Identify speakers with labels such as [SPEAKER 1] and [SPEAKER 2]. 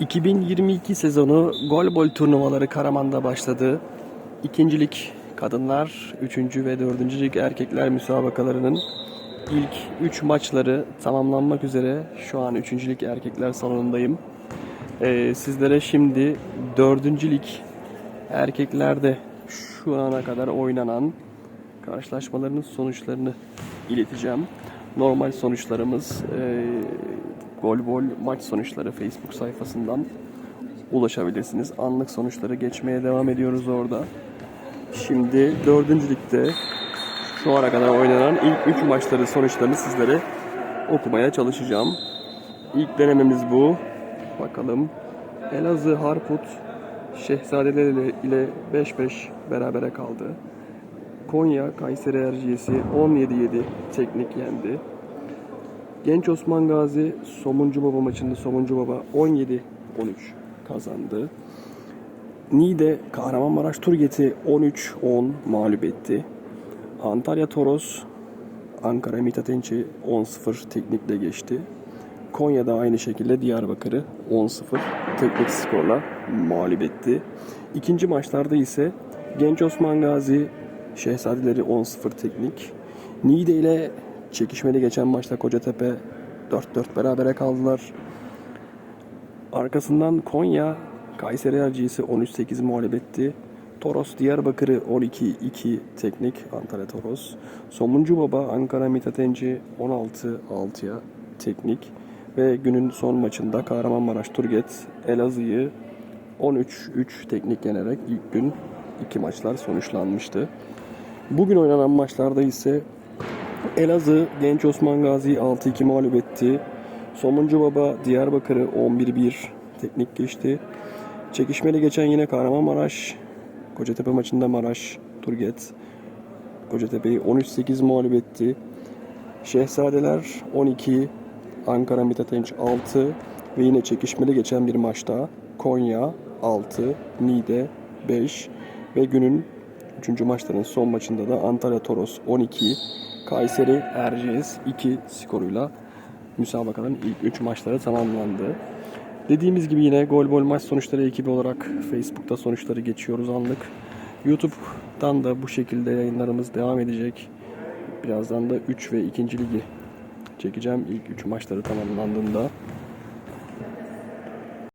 [SPEAKER 1] 2022 sezonu golbol turnuvaları Karaman'da başladı. İkincilik kadınlar, üçüncü ve dördüncü lig erkekler müsabakalarının ilk 3 maçları tamamlanmak üzere şu an üçüncü lig erkekler salonundayım. Ee, sizlere şimdi dördüncü lig erkeklerde şu ana kadar oynanan karşılaşmaların sonuçlarını ileteceğim. Normal sonuçlarımız e, gol bol maç sonuçları Facebook sayfasından ulaşabilirsiniz. Anlık sonuçları geçmeye devam ediyoruz orada. Şimdi dördüncü ligde şu ana kadar oynanan ilk 3 maçları sonuçlarını sizlere okumaya çalışacağım. İlk denememiz bu. Bakalım. Elazığ Harput Şehzadeler ile 5-5 berabere kaldı. Konya Kayseri Erciyes'i 17-7 teknik yendi. Genç Osman Gazi Somuncu Baba maçında Somuncu Baba 17-13 kazandı. Niğde Kahramanmaraş Turget'i 13-10 mağlup etti. Antalya Toros Ankara Mithatenç'i 10-0 teknikle geçti. Konya'da aynı şekilde Diyarbakır'ı 10-0 teknik skorla mağlup etti. İkinci maçlarda ise Genç Osman Gazi Şehzadeleri 10-0 teknik. Niğde ile çekişmeli geçen maçta Kocatepe 4-4 berabere kaldılar. Arkasından Konya Kayseri Erciyes'i 13-8 mağlup etti. Toros Diyarbakır'ı 12-2 teknik Antalya Toros. Somuncu Baba Ankara Mithatenci 16-6'ya teknik. Ve günün son maçında Kahramanmaraş Turget Elazığ'ı 13-3 teknik yenerek ilk gün iki maçlar sonuçlanmıştı. Bugün oynanan maçlarda ise Elazığ Genç Osman Gazi'yi 6-2 mağlup etti. Somuncu Baba Diyarbakır'ı 11-1 teknik geçti. Çekişmeli geçen yine Kahramanmaraş Kocatepe maçında Maraş Turget Kocatepe'yi 13-8 mağlup etti. Şehzadeler 12, Ankara Mithatenç 6 ve yine çekişmeli geçen bir maçta Konya 6, Niğde 5 ve günün 3. maçların son maçında da Antalya Toros 12, Kayseri Erciyes 2 skoruyla müsabakanın ilk 3 maçları tamamlandı. Dediğimiz gibi yine gol bol maç sonuçları ekibi olarak Facebook'ta sonuçları geçiyoruz anlık. YouTube'dan da bu şekilde yayınlarımız devam edecek. Birazdan da 3 ve 2. ligi çekeceğim ilk 3 maçları tamamlandığında.